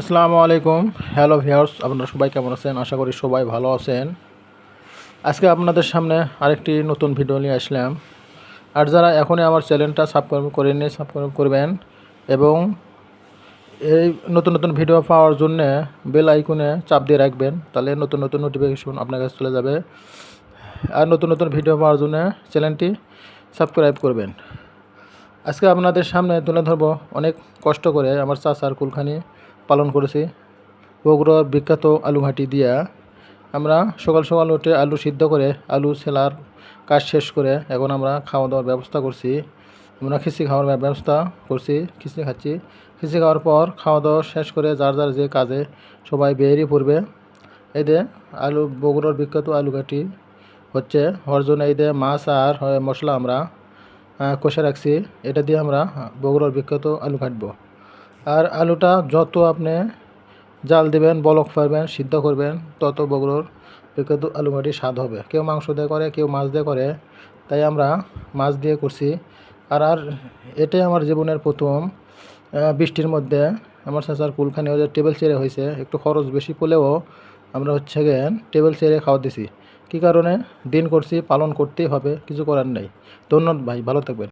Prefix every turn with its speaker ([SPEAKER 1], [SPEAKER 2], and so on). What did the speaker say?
[SPEAKER 1] আসসালামু আলাইকুম। Hello viewers আপনারা সবাই কেমন আছেন? আশা করি সবাই ভালো আছেন। আজকে আপনাদের সামনে আরেকটি নতুন ভিডিও নিয়ে আসলাম। আর যারা এখনই আমার চ্যানেলটা সাবস্ক্রাইব করেননি সাবস্ক্রাইব করবেন এবং এই নতুন নতুন ভিডিও পাওয়ার জন্য বেল আইকনে চাপ দিয়ে রাখবেন, তাহলে নতুন নতুন নোটিফিকেশন আপনার কাছে চলে যাবে। আর নতুন নতুন ভিডিও পাওয়ার জন্য চ্যানেলটি সাবস্ক্রাইব করবেন। আজকে আপনাদের সামনে তুলে ধরবো অনেক কষ্ট করে আমার চাচার কুলখানি পালন করেছি। বগুড়ার বিখ্যাত আলু ঘাটি দিয়া। আমরা সকাল সকাল উঠে আলু সিদ্ধ করে, আলু ছেলার কাজ শেষ করে এখন আমরা খাওয়া দাওয়ার ব্যবস্থা করছি। আমরা খিচি খাওয়ার ব্যবস্থা করছি, খিচি খাচ্ছি। খিচি খাওয়ার পর খাওয়া দাওয়া শেষ করে যার যার যে কাজে সবাই বেরিয়ে পড়বে। যে আলু, বগুড়ার বিখ্যাত আলু ঘাটি হচ্ছে হওয়ার জন্য যে মাছ আর মশলা আমরা কষে রাখছি। এটা দিয়ে আমরা বগুড়ার বিখ্যাত আলু কাটব আর আলুটা যত আপনি জাল দিবেন, বলক পারবেন সিদ্ধ করবেন, তত বগুড়োর বিখ্যাত আলু ঘাটি স্বাদ হবে। কেউ মাংস দিয়ে করে, কেউ মাছ দিয়ে করে, তাই আমরা মাছ দিয়ে করছি। আর আর এটাই আমার জীবনের প্রথম বৃষ্টির মধ্যে আমার চাচার কুলখানি ওদের টেবিল চেয়ারে হয়েছে। একটু খরচ বেশি পড়লেও আমরা হচ্ছে গেন টেবিল চেয়ারে খাওয়া দিছি। কী কারণে? দিন করছি পালন করতেই হবে কিছু করার নেই। ধন্যবাদ ভাই ভালো থাকবেন।